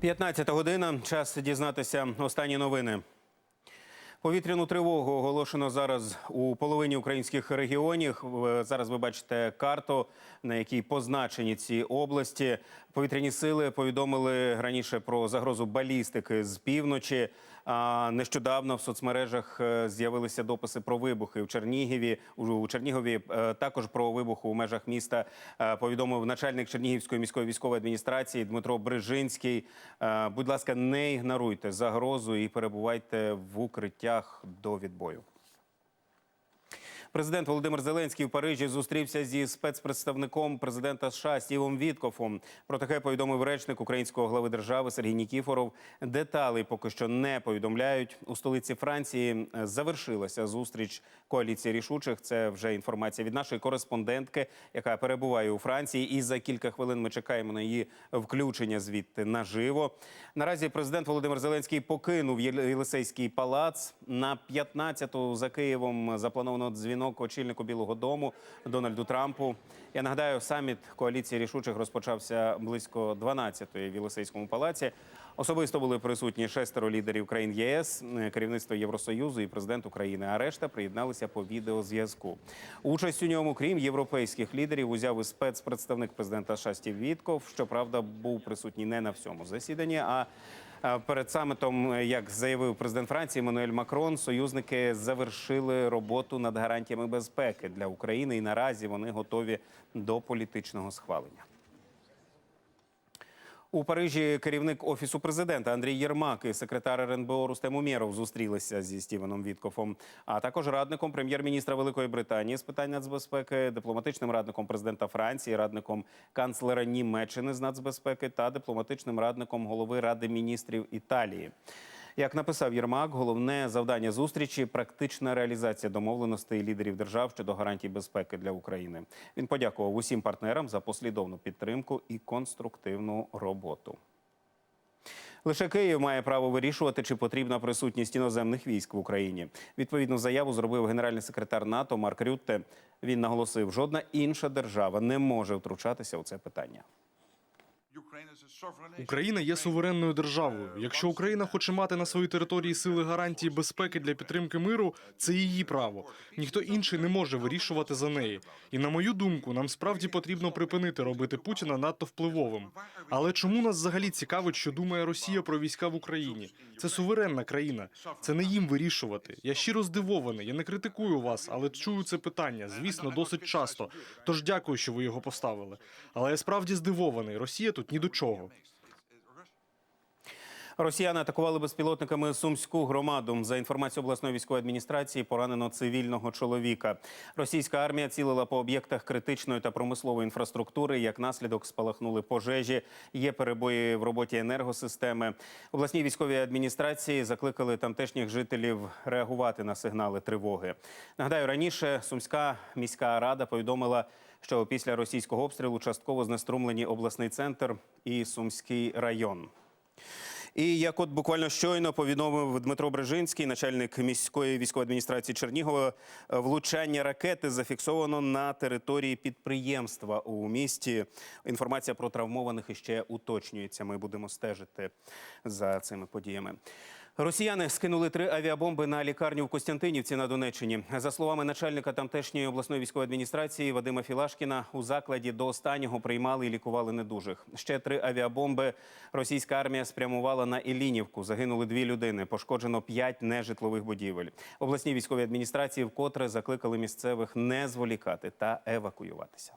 15 година. Час дізнатися останні новини. Повітряну тривогу оголошено зараз у половині українських регіонів. Зараз ви бачите карту, на якій позначені ці області. Повітряні сили повідомили раніше про загрозу балістики з півночі. А нещодавно в соцмережах е, з'явилися дописи про вибухи в Чернігові. У Чернігові е, також про вибух у межах міста е, повідомив начальник Чернігівської міської військової адміністрації Дмитро Брижинський. Будь ласка, не ігноруйте загрозу і перебувайте в укриттях до відбою. Президент Володимир Зеленський в Парижі зустрівся зі спецпредставником президента США Стівом Віткофом. Про таке повідомив речник українського глави держави Сергій Нікіфоров. Деталей поки що не повідомляють. У столиці Франції е, завершилася зустріч коаліції рішучих. Це вже інформація від нашої кореспондентки, яка перебуває у Франції. І за кілька хвилин ми чекаємо на її включення звідти наживо. Наразі президент Володимир Зеленський покинув Єлисейський палац на 15-ту за Києвом. Заплановано дзвінок очільнику Білого Дому Дональду Трампу. Я нагадаю, саміт коаліції рішучих розпочався близько 12-ї в Єлисейському палаці. Особисто були присутні шестеро лідерів країн ЄС, керівництво Євросоюзу і президент України. А решта приєдналися по відеозв'язку. Участь у ньому, крім європейських лідерів, узяв і спецпредставник президента США Стів Вітков. Щоправда, був присутній не на всьому засіданні. А Перед самітом, як заявив президент Франції Еммануель Макрон, союзники завершили роботу над гарантіями безпеки для України, і наразі вони готові до політичного схвалення. У Парижі керівник офісу президента Андрій Єрмак і секретар РНБО Рустем Умєров зустрілися зі Стівеном Віткофом, а також радником прем'єр-міністра Великої Британії з питань нацбезпеки, дипломатичним радником президента Франції, радником канцлера Німеччини з нацбезпеки та дипломатичним радником голови Ради міністрів Італії. Як написав Єрмак, головне завдання зустрічі практична реалізація домовленостей лідерів держав щодо гарантій безпеки для України. Він подякував усім партнерам за послідовну підтримку і конструктивну роботу. Лише Київ має право вирішувати, чи потрібна присутність іноземних військ в Україні. Відповідну заяву зробив генеральний секретар НАТО Марк Рютте. Він наголосив, жодна інша держава не може втручатися у це питання. Україна є суверенною державою. Якщо Україна хоче мати на своїй території сили гарантії безпеки для підтримки миру, це її право. Ніхто інший не може вирішувати за неї. І на мою думку, нам справді потрібно припинити робити Путіна надто впливовим. Але чому нас взагалі цікавить, що думає Росія про війська в Україні? Це суверенна країна. Це не їм вирішувати. Я щиро здивований. Я не критикую вас, але чую це питання. Звісно, досить часто. Тож дякую, що ви його поставили. Але я справді здивований. Росія тут ні до чого. Росіяни атакували безпілотниками сумську громаду. За інформацією обласної військової адміністрації, поранено цивільного чоловіка. Російська армія цілила по об'єктах критичної та промислової інфраструктури. Як наслідок спалахнули пожежі. Є перебої в роботі енергосистеми. Обласній військовій адміністрації закликали тамтешніх жителів реагувати на сигнали тривоги. Нагадаю, раніше сумська міська рада повідомила. Що після російського обстрілу частково знеструмлені обласний центр і Сумський район. І як от буквально щойно повідомив Дмитро Брежинський, начальник міської військової адміністрації Чернігова, влучання ракети зафіксовано на території підприємства у місті. Інформація про травмованих іще уточнюється. Ми будемо стежити за цими подіями. Росіяни скинули три авіабомби на лікарню в Костянтинівці на Донеччині. За словами начальника тамтешньої обласної військової адміністрації Вадима Філашкіна, у закладі до останнього приймали і лікували недужих. Ще три авіабомби російська армія спрямувала на Іллінівку. Загинули дві людини. Пошкоджено п'ять нежитлових будівель. Обласні військові адміністрації вкотре закликали місцевих не зволікати та евакуюватися.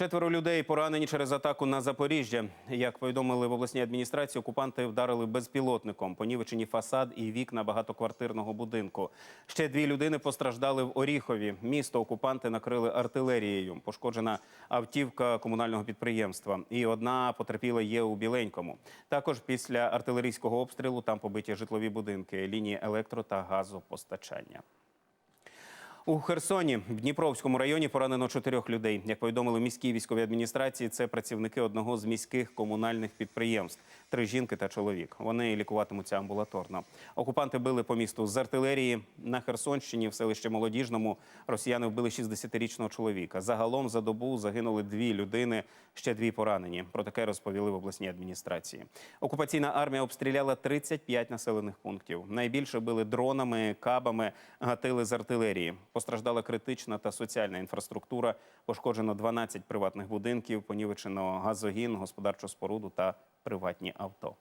Четверо людей поранені через атаку на Запоріжжя. Як повідомили в обласній адміністрації, окупанти вдарили безпілотником, понівечені фасад і вікна багатоквартирного будинку. Ще дві людини постраждали в Оріхові. Місто окупанти накрили артилерією. Пошкоджена автівка комунального підприємства. І одна потерпіла є у Біленькому. Також після артилерійського обстрілу там побиті житлові будинки, лінії електро та газопостачання. У Херсоні в Дніпровському районі поранено чотирьох людей. Як повідомили в міській військовій адміністрації, це працівники одного з міських комунальних підприємств. Три жінки та чоловік. Вони лікуватимуться амбулаторно. Окупанти били по місту з артилерії. На Херсонщині в селищі Молодіжному росіяни вбили 60-річного чоловіка. Загалом за добу загинули дві людини, ще дві поранені. Про таке розповіли в обласній адміністрації. Окупаційна армія обстріляла 35 населених пунктів. Найбільше били дронами, кабами, гатили з артилерії. Постраждала критична та соціальна інфраструктура. Пошкоджено 12 приватних будинків, понівечено газогін, господарчу споруду та приватні авто.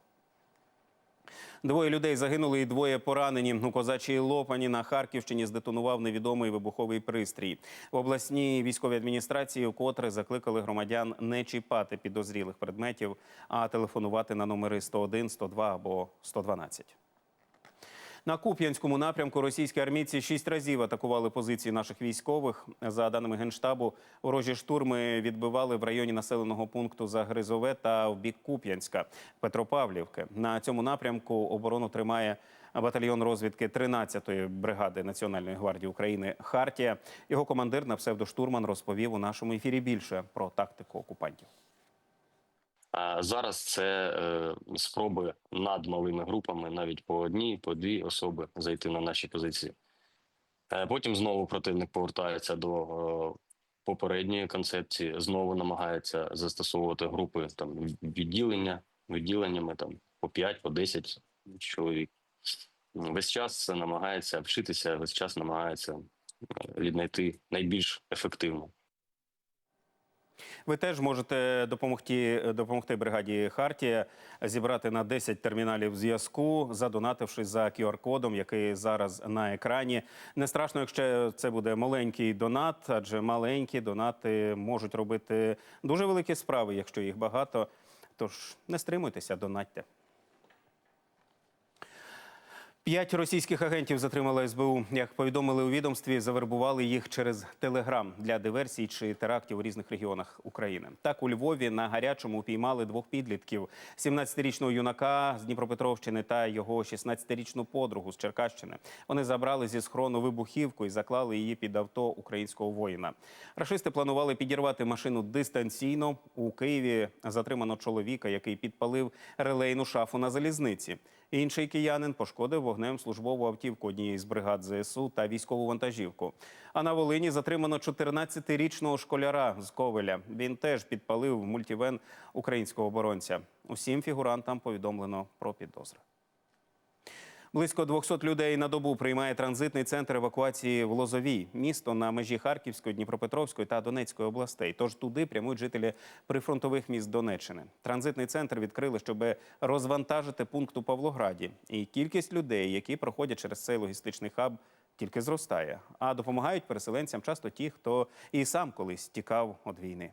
Двоє людей загинули і двоє поранені. У козачій Лопані на Харківщині здетонував невідомий вибуховий пристрій. В обласній військовій адміністрації вкотре закликали громадян не чіпати підозрілих предметів, а телефонувати на номери 101, 102 або 112. На Куп'янському напрямку російські армійці шість разів атакували позиції наших військових. За даними генштабу, ворожі штурми відбивали в районі населеного пункту Загризове та в бік Куп'янська Петропавлівки. На цьому напрямку оборону тримає батальйон розвідки 13-ї бригади Національної гвардії України Хартія. Його командир на псевдоштурман розповів у нашому ефірі більше про тактику окупантів. А зараз це е, спроби над малими групами, навіть по одній, по дві особи зайти на наші позиції. Е, потім знову противник повертається до е, попередньої концепції, знову намагається застосовувати групи там відділення, відділеннями там по 5, по 10 чоловік. Весь час намагається вчитися, весь час намагається віднайти найбільш ефективну. Ви теж можете допомогти, допомогти бригаді Хартія зібрати на 10 терміналів зв'язку, задонативши за QR-кодом, який зараз на екрані. Не страшно, якщо це буде маленький донат, адже маленькі донати можуть робити дуже великі справи, якщо їх багато. Тож не стримуйтеся, донатьте. П'ять російських агентів затримала СБУ. Як повідомили у відомстві, завербували їх через Телеграм для диверсій чи терактів у різних регіонах України. Так у Львові на гарячому упіймали двох підлітків: 17-річного юнака з Дніпропетровщини та його 16-річну подругу з Черкащини. Вони забрали зі схрону вибухівку і заклали її під авто українського воїна. Рашисти планували підірвати машину дистанційно. У Києві затримано чоловіка, який підпалив релейну шафу на залізниці. Інший киянин пошкодив вогнем службову автівку однієї з бригад ЗСУ та військову вантажівку. А на Волині затримано 14-річного школяра з Ковеля. Він теж підпалив мультівен українського оборонця. Усім фігурантам повідомлено про підозри. Близько 200 людей на добу приймає транзитний центр евакуації в Лозовій, місто на межі Харківської, Дніпропетровської та Донецької областей. Тож туди прямують жителі прифронтових міст Донеччини. Транзитний центр відкрили, щоб розвантажити пункт у Павлограді. І кількість людей, які проходять через цей логістичний хаб, тільки зростає. А допомагають переселенцям часто ті, хто і сам колись тікав від війни.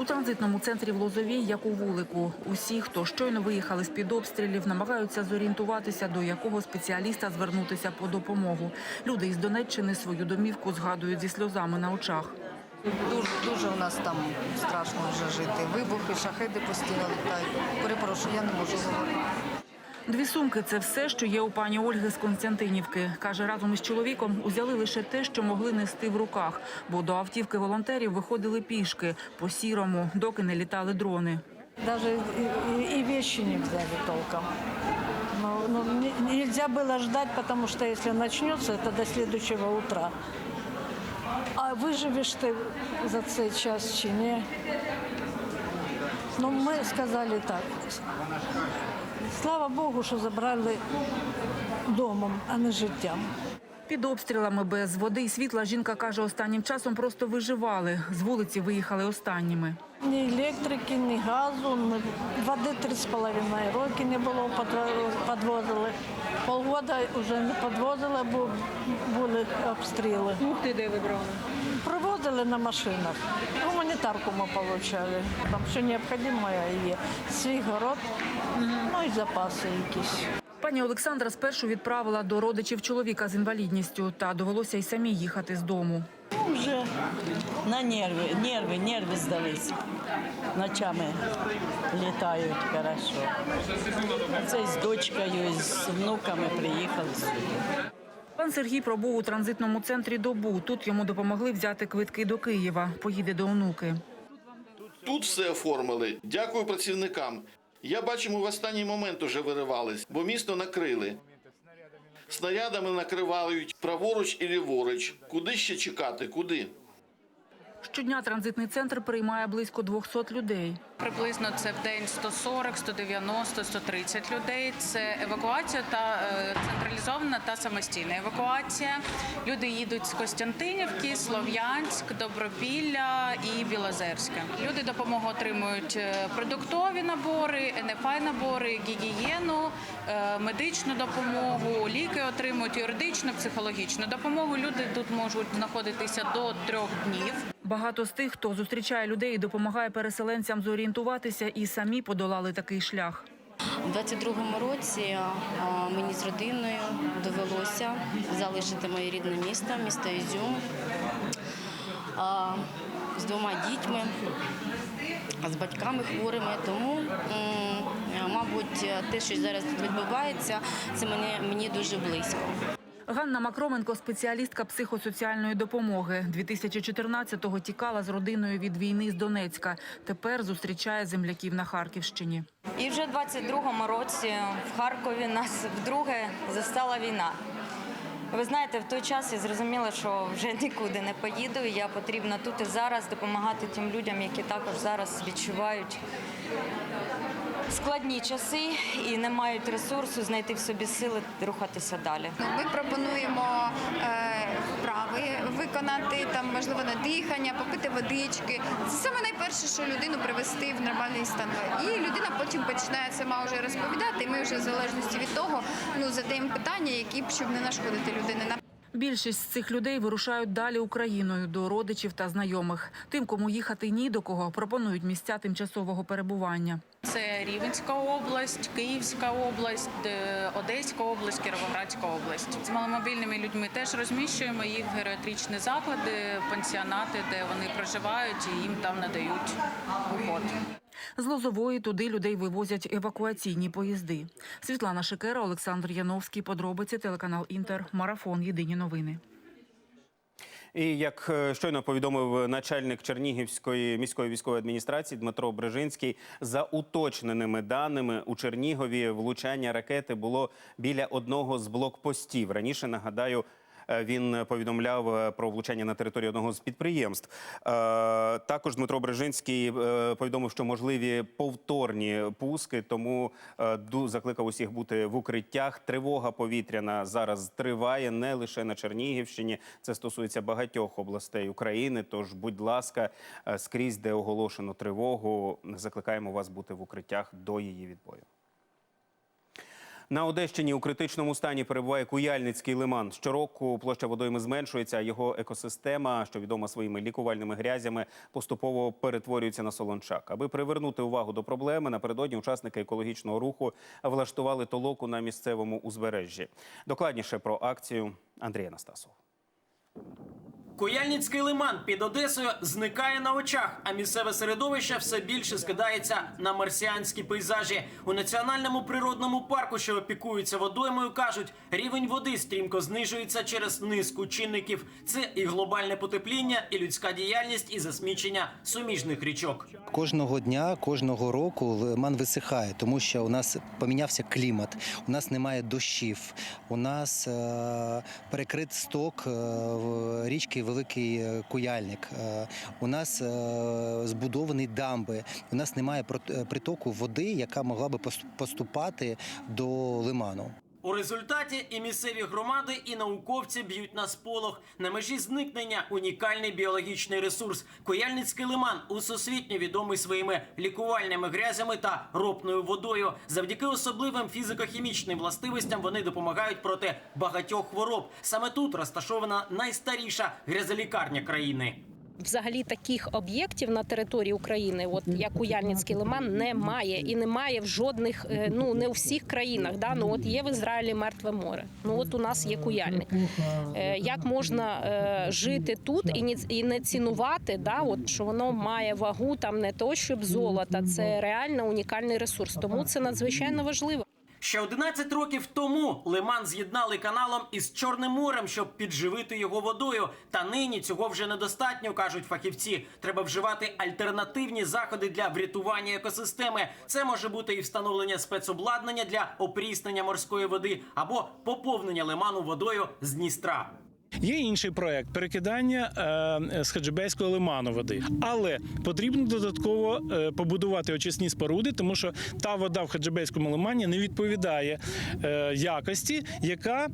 У транзитному центрі в Лозовій, як у вулику, усі, хто щойно виїхали з-під обстрілів, намагаються зорієнтуватися, до якого спеціаліста звернутися по допомогу. Люди із Донеччини свою домівку згадують зі сльозами на очах. Дуже, дуже у нас там страшно вже жити. Вибухи, шахеди постійно літають. Перепрошую, я не можу говорити. Дві сумки це все, що є у пані Ольги з Константинівки. Каже, разом із чоловіком узяли лише те, що могли нести в руках, бо до автівки волонтерів виходили пішки по сірому, доки не літали дрони. Даже и, и- и вещи не взяли толком. Но, но не- нельзя было ждать, потому что если начнется, это до следующего утра. А выживешь ты за цей час чи ні? Ну, ми сказали так. Слава Богу, що забрали домом, а не життям. Під обстрілами без води і світла жінка каже, останнім часом просто виживали. З вулиці виїхали останніми. Ні електрики, ні газу, ні води три з половиною роки не було, підвозили. Полгода вже не підвозили, бо були обстріли. Ти де вибрали? Привозили на машинах. Гуманітарку ми отримали. Там все необхідне є. Свій город, ну і запаси якісь. Пані Олександра спершу відправила до родичів чоловіка з інвалідністю, та довелося й самі їхати з дому. Вже на нерви, нерви, нерви здались. Ночами літають хорошо. Це з дочкою, з внуками приїхали сюди. Пан Сергій пробув у транзитному центрі добу. Тут йому допомогли взяти квитки до Києва. Поїде до онуки. Тут все оформили. Дякую працівникам. Я бачимо, в останній момент уже виривались, бо місто накрили. Снарядами накривають праворуч і ліворуч. Куди ще чекати? Куди? Щодня транзитний центр приймає близько 200 людей. Приблизно це в день 140, 190, 130 людей. Це евакуація та е, централізована та самостійна евакуація. Люди їдуть з Костянтинівки, Слов'янськ, Добропілля і Білозерська. Люди допомогу отримують е, продуктові набори, НФА набори, гігієну, е, медичну допомогу, ліки отримують юридичну, психологічну допомогу. Люди тут можуть знаходитися до трьох днів. Багато з тих, хто зустрічає людей і допомагає переселенцям зорієнтуватися, і самі подолали такий шлях. У 22-му році мені з родиною довелося залишити моє рідне місто, місто Ізюм, з двома дітьми, з батьками хворими. Тому, мабуть, те, що зараз тут відбувається, це мені, дуже близько. Ганна Макроменко – спеціалістка психосоціальної допомоги. 2014-го тікала з родиною від війни з Донецька. Тепер зустрічає земляків на Харківщині. І вже в 22-му році в Харкові нас вдруге застала війна. Ви знаєте, в той час я зрозуміла, що вже нікуди не поїду. і Я потрібна тут і зараз допомагати тим людям, які також зараз відчувають складні часи і не мають ресурсу знайти в собі сили рухатися далі. Ми пропонуємо е, вправи виконати там, можливо, на дихання, попити водички. Це саме найперше, що людину привести в нормальний стан. І людина потім починає сама вже розповідати. І ми вже в залежності від того ну задаємо питання, які б щоб не нашкодити людині. Більшість з цих людей вирушають далі Україною до родичів та знайомих. Тим, кому їхати ні до кого, пропонують місця тимчасового перебування. Це Рівенська область, Київська область, е, Одеська область, Кіровоградська область. З маломобільними людьми теж розміщуємо їх в геріатричні заклади, пансіонати, де вони проживають, і їм там надають уход. З Лозової туди людей вивозять евакуаційні поїзди. Світлана Шикера, Олександр Яновський. Подробиці телеканал Інтер. Марафон. Єдині новини. І як е, щойно повідомив начальник Чернігівської міської військової адміністрації Дмитро Брижинський, за уточненими даними у Чернігові влучання ракети було біля одного з блокпостів. Раніше нагадаю. Е, Він повідомляв е, про влучання на території одного з підприємств. Е, Також Дмитро Брижинський е, повідомив, що можливі повторні пуски, тому закликав усіх бути в укриттях. Тривога повітряна зараз триває не лише на Чернігівщині. Це стосується багатьох областей України. Тож, будь ласка, скрізь, де оголошено тривогу, закликаємо вас бути в укриттях до її відбою. На Одещині у критичному стані перебуває Куяльницький лиман. Щороку площа водойми зменшується, а його екосистема, що відома своїми лікувальними грязями, поступово перетворюється на солончак. Аби привернути увагу до проблеми, напередодні учасники екологічного руху влаштували толоку на місцевому узбережжі. Докладніше про акцію Андрій Анастасов. Куяльницький лиман під Одесою зникає на очах, а місцеве середовище все більше скидається на марсіанські пейзажі. У національному природному парку, що опікується водоймою, кажуть, рівень води стрімко знижується через низку чинників. Це і глобальне потепління, і людська діяльність, і засмічення суміжних річок. Кожного дня, кожного року лиман висихає, тому що у нас помінявся клімат, у нас немає дощів, у нас е, перекрит сток е, річки Великий е, Куяльник, е, у нас е, збудовані дамби, у нас немає притоку води, яка могла би поступати до лиману. У результаті і місцеві громади, і науковці б'ють на сполох. На межі зникнення унікальний біологічний ресурс. Кояльницький лиман усесвітньо відомий своїми лікувальними грязями та ропною водою. Завдяки особливим фізико-хімічним властивостям вони допомагають проти багатьох хвороб. Саме тут розташована найстаріша грязолікарня країни. Взагалі таких об'єктів на території України, от як Куяльницький лиман, немає і немає в жодних, е, ну не у всіх країнах. Да? Ну от є в Ізраїлі мертве море. Ну от у нас є куяльник. Е, Як можна е, жити тут і і не цінувати, да? от що воно має вагу там не то, щоб золота, це реально унікальний ресурс. Тому це надзвичайно важливо. Ще 11 років тому лиман з'єднали каналом із Чорним морем, щоб підживити його водою. Та нині цього вже недостатньо, кажуть фахівці. Треба вживати альтернативні заходи для врятування екосистеми. Це може бути і встановлення спецобладнання для опріснення морської води або поповнення лиману водою з Дністра. Є інший проект перекидання е, з Хаджибейського лиману води, але потрібно додатково е, побудувати очисні споруди, тому що та вода в Хаджибейському лимані не відповідає е, якості, яка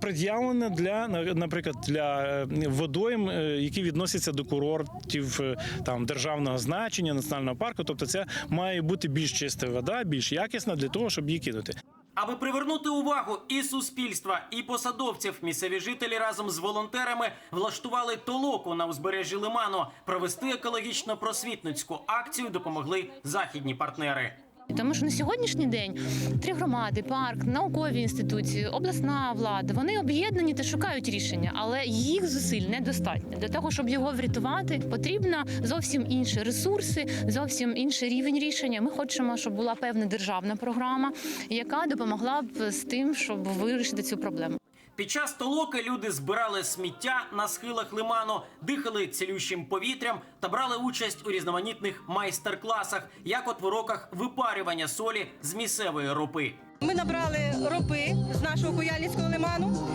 пред'явлена для наприклад для водойм, які відносяться до курортів там державного значення, національного парку. Тобто, це має бути більш чиста вода, більш якісна для того, щоб її кинути. Аби привернути увагу і суспільства, і посадовців, місцеві жителі разом з волонтерами влаштували толоку на узбережжі лиману. Провести екологічно-просвітницьку акцію допомогли західні партнери. Тому що на сьогоднішній день три громади, парк, наукові інституції, обласна влада вони об'єднані та шукають рішення, але їх зусиль недостатньо. Для того, щоб його врятувати, потрібно зовсім інші ресурси, зовсім інший рівень рішення. Ми хочемо, щоб була певна державна програма, яка допомогла б з тим, щоб вирішити цю проблему. Під час толоки люди збирали сміття на схилах лиману, дихали цілющим повітрям та брали участь у різноманітних майстер-класах, як от в уроках випарювання солі з місцевої ропи. Ми набрали ропи з нашого Куяльницького лиману,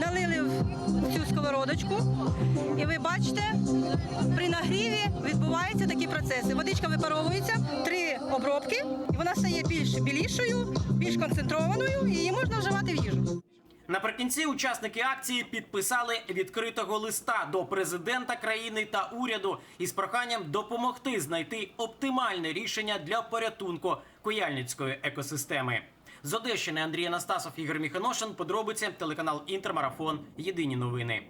налили в цю сковородочку, і ви бачите, при нагріві відбуваються такі процеси. Водичка випаровується, три обробки, і вона стає більш білішою, більш концентрованою, і її можна вживати в їжу. Наприкінці учасники акції підписали відкритого листа до президента країни та уряду із проханням допомогти знайти оптимальне рішення для порятунку куяльницької екосистеми. З Одещини Андрій Анастасов, Ігор Міханошин. Подробиці телеканал Інтермарафон. Єдині новини.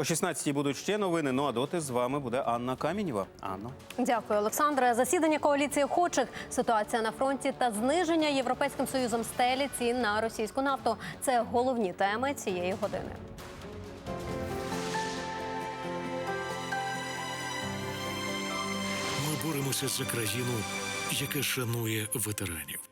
О 16-й будуть ще новини. Ну а доти з вами буде Анна Камінєва. Анно. Дякую, Олександре. Засідання коаліції охочих, ситуація на фронті та зниження європейським союзом стелі цін на російську нафту це головні теми цієї години. Ми боремося за країну, яка шанує ветеранів.